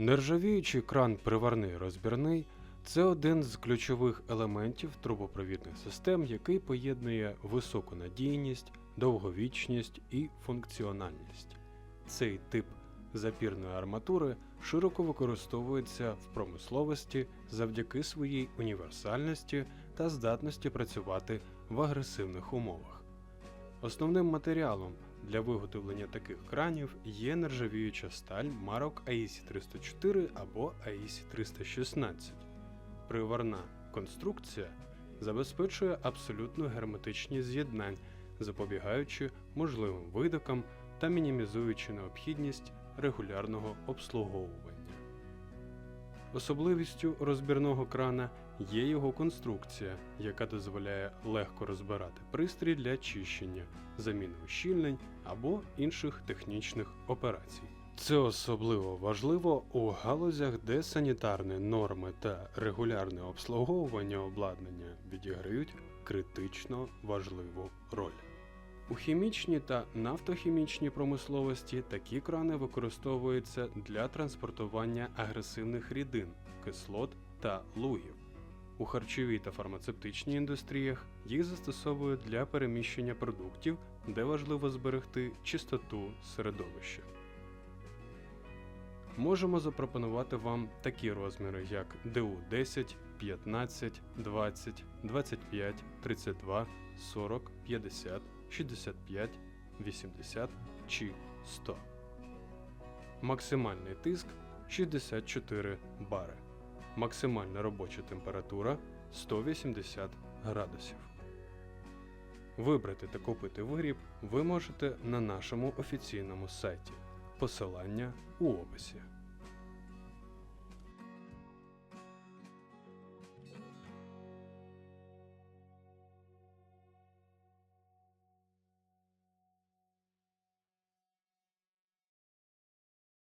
Нержавіючий кран приварний розбірний це один з ключових елементів трубопровідних систем, який поєднує високу надійність, довговічність і функціональність. Цей тип запірної арматури широко використовується в промисловості завдяки своїй універсальності та здатності працювати в агресивних умовах. Основним матеріалом для виготовлення таких кранів є нержавіюча сталь марок AEC 304 або AEC 316. Приварна конструкція забезпечує абсолютну герметичність з'єднань, запобігаючи можливим видокам та мінімізуючи необхідність регулярного обслуговування. Особливістю розбірного крана є його конструкція, яка дозволяє легко розбирати пристрій для чищення, заміни ущільнень або інших технічних операцій. Це особливо важливо у галузях, де санітарні норми та регулярне обслуговування обладнання відіграють критично важливу роль. У хімічній та нафтохімічній промисловості такі крани використовуються для транспортування агресивних рідин, кислот та лугів. У харчовій та фармацевтичній індустріях їх застосовують для переміщення продуктів, де важливо зберегти чистоту середовища. Можемо запропонувати вам такі розміри, як ДУ 10, 15, 20, 25, 32, 40, 50, 65, 80 чи 100. Максимальний тиск 64 бари. Максимальна робоча температура 180 градусів. Вибрати та купити виріб ви можете на нашому офіційному сайті. Посилання у описі.